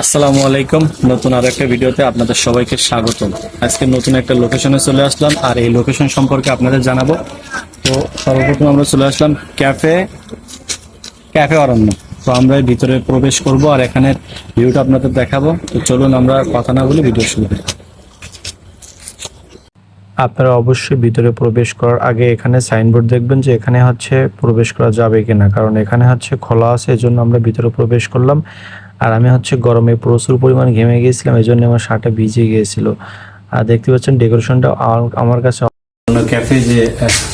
আসসালামু আলাইকুম। নতুন আর একটা ভিডিওতে আপনাদের সবাইকে স্বাগত আজকে নতুন একটা লোকেশনে চলে আসলাম আর এই লোকেশন সম্পর্কে আপনাদের জানাব। তো সর্বপ্রথম আমরা চলে আসলাম ক্যাফে ক্যাফে অরণ্য। তো আমরা ভিতরে প্রবেশ করব আর এখানে ভিউটা আপনাদের দেখাবো। তো চলুন আমরা কথা না বলি ভিডিও শুরু করি। আপনারা অবশ্যই ভিতরে প্রবেশ করার আগে এখানে সাইনবোর্ড দেখবেন যে এখানে হচ্ছে প্রবেশ করা যাবে কিনা। কারণ এখানে হচ্ছে খোলা আছে, এজন্য আমরা ভিতরে প্রবেশ করলাম। আর আমি হচ্ছে গরমে প্রচুর পরিমাণ ঘেমে গিয়েছিলাম, এই জন্য আমার শার্টটা ভিজে গিয়েছিল। আর দেখতে পাচ্ছেন ডেকোরেশনটা আমার কাছে ক্যাফে যে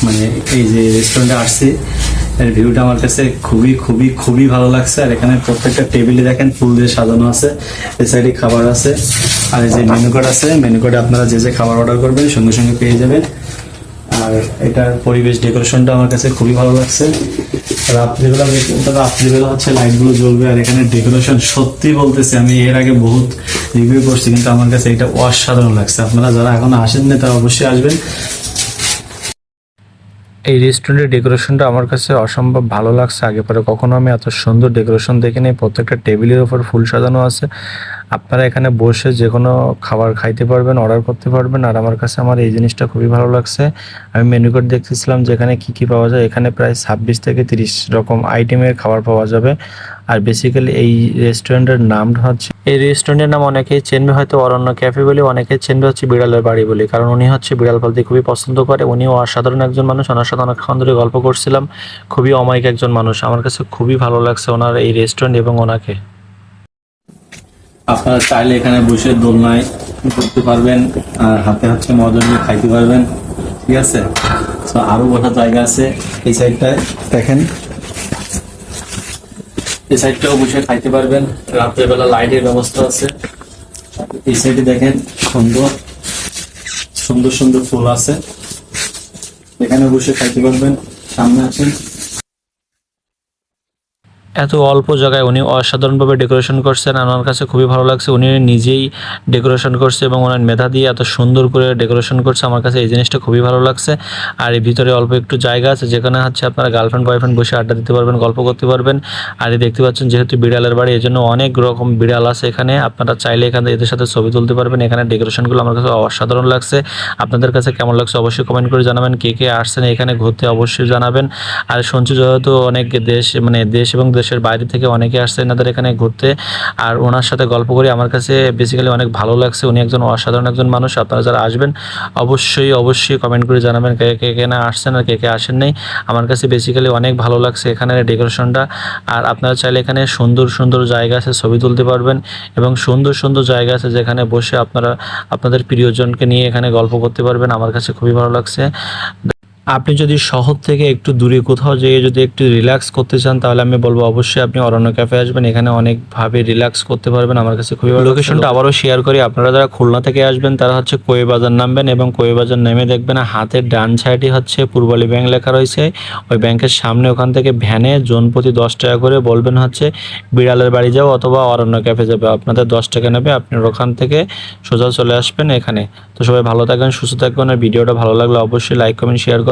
মানে এই যে রেস্টুরেন্টে আসছি, এর ভিউটা আমার কাছে খুবই খুবই খুবই ভালো লাগছে। আর এখানে প্রত্যেকটা টেবিলে দেখেন ফুল দিয়ে সাজানো আছে এই সাইডে খাবার আছে, আর এই যে মেনু কার্ড আছে মেনু কার্ডে আপনারা যে যে খাবার অর্ডার করবেন, সঙ্গে সঙ্গে পেয়ে যাবেন। আর এটার পরিবেশ ডেকোরেশনটা আমার কাছে খুবই ভালো লাগছে। রাত্রিবেলা রাত্রিবেলা হচ্ছে লাইটগুলো জ্বলবে আর এখানে ডেকোরেশন সত্যি বলতেছি, আমি এর আগে বহুত রিভিউ করছি, কিন্তু আমার কাছে এটা অসাধারণ লাগছে। আপনারা যারা এখন আসেননি তারা অবশ্যই আসবেন। এই রেস্টুরেন্টের ডেকোরেশনটা আমার কাছে অসম্ভব ভালো লাগছে। আগে পরে কখনো আমি এত সুন্দর ডেকোরেশন দেখিনি। প্রত্যেকটা টেবিলের ওপর ফুল সাজানো আছে। আপনারা এখানে বসে যে কোনো খাবার খাইতে পারবেন অর্ডার করতে পারবেন। আর আমার কাছে আমার এই জিনিসটা খুবই ভালো লাগছে। আমি মেনু কার্ড দেখতেছিলাম যে এখানে কী কী পাওয়া যায়। এখানে প্রায় ছাব্বিশ থেকে তিরিশ রকম আইটেমের খাবার পাওয়া যাবে। আর বেসিক্যালি এই রেস্টুরেন্টের নামটা হচ্ছে, এই রেস্টুরেন্টের নাম অনেকেই চেনবে, হয়তো অরণ্য ক্যাফে বলে, অনেকেই চেনবে হচ্ছে বিড়ালের বাড়ি বলে। কারণ উনি হচ্ছে বিড়াল পালতে খুবই পছন্দ করে। উনিও অসাধারণ একজন মানুষ। ওনার সাথে অনেকক্ষণ ধরে গল্প করছিলাম। খুবই অমায়িক একজন মানুষ। আমার কাছে খুবই ভালো লাগছে ওনার এই রেস্টুরেন্ট এবং ওনাকে। আপনারা চাইলে এখানে বসে দোলনায় করতে পারবেন, আর হাতে হচ্ছে মজা নিয়ে খাইতে পারবেন। ঠিক আছে? তো আরও বসার জায়গা আছে এই সাইডটায়। দেখেন। এই সাইডটাও বসে খাইতে পারবেন। রাত্রেবেলা লাইটের ব্যবস্থা আছে। এই সাইডে দেখেন সুন্দর সুন্দর সুন্দর ফুল আছে। এখানে বসে খাইতে পারবেন। সামনে আসেন। এত অল্প জায়গায় উনি অসাধারণভাবে ডেকোরেশন করছেন। আমার কাছে খুবই ভালো লাগছে। উনি নিজেই ডেকোরেশন করছে এবং ওনার মেধা দিয়ে এত সুন্দর করে ডেকোরেশন করছে। আমার কাছে এই জিনিসটা খুবই ভালো লাগছে। আর এর ভিতরে অল্প একটু জায়গা আছে, যেখানে হচ্ছে আপনারা গার্লফ্রেন্ড বয়ফ্রেন্ড বসে আড্ডা দিতে পারবেন, গল্প করতে পারবেন। আর এই দেখতে পাচ্ছেন যেহেতু বিড়ালের বাড়ি এই জন্য অনেক রকম বিড়াল আছে এখানে। আপনারা চাইলে এখানে এদের সাথে ছবি তুলতে পারবেন। এখানে ডেকোরেশনগুলো আমার কাছে অসাধারণ লাগছে। আপনাদের কাছে কেমন লাগছে অবশ্যই কমেন্ট করে জানাবেন। কে কে আসছেন এখানে ঘুরতে অবশ্যই জানাবেন। আর শুনছি যেহেতু অনেক দেশ মানে দেশ এবং দেশের বাইরে থেকে অনেকে আসছে এনাদের এখানে ঘুরতে। আর ওনার সাথে গল্প করে, আমার কাছে বেসিক্যালি অনেক ভালো লাগছে। উনি একজন অসাধারণ একজন মানুষ, আপনারা যারা আসবেন, অবশ্যই অবশ্যই কমেন্ট করে জানাবেন কে কে কে না আসছেন আর কে কে আসেন নাই। আমার কাছে বেসিক্যালি অনেক ভালো লাগছে এখানের ডেকোরেশনটা আর আপনারা চাইলে এখানে সুন্দর সুন্দর জায়গা আছে, ছবি তুলতে পারবেন। এবং সুন্দর সুন্দর জায়গা আছে যেখানে বসে আপনারা, আপনাদের প্রিয়জনকে নিয়ে এখানে গল্প করতে পারবেন। আমার কাছে খুবই ভালো লাগছে। আপনি যদি শহর থেকে একটু দূরে কোথাও যেয়ে যদি একটু রিল্যাক্স করতে চান, তাহলে আমি বলব অবশ্যই আপনি অরণ্য ক্যাফে আসবেন। এখানে অনেকভাবে রিল্যাক্স করতে পারবেন। আমার কাছে খুবই ভালো লোকেশনটা আবারও শেয়ার করি। আপনারা যারা খুলনা থেকে আসবেন, তারা হচ্ছে কোয়ে বাজার নামবেন এবং কোয়ে বাজার নেমে দেখবেন হাতের ডান সাইডে হচ্ছে পূর্বালী ব্যাংক লেখা রয়েছে। ওই ব্যাংকের সামনে ওখান থেকে ভ্যানে জন প্রতি দশ টাকা করে বলবেন হচ্ছে, বিড়ালের বাড়ি যাও অথবা অরণ্য ক্যাফে যাবে। আপনাদের দশ টাকা নেবে। আপনি ওখান থেকে সোজা চলে আসবেন এখানে। তো সবাই ভালো থাকবেন, সুস্থ থাকবেন। আর ভিডিওটা ভালো লাগলে অবশ্যই লাইক কমেন্ট শেয়ার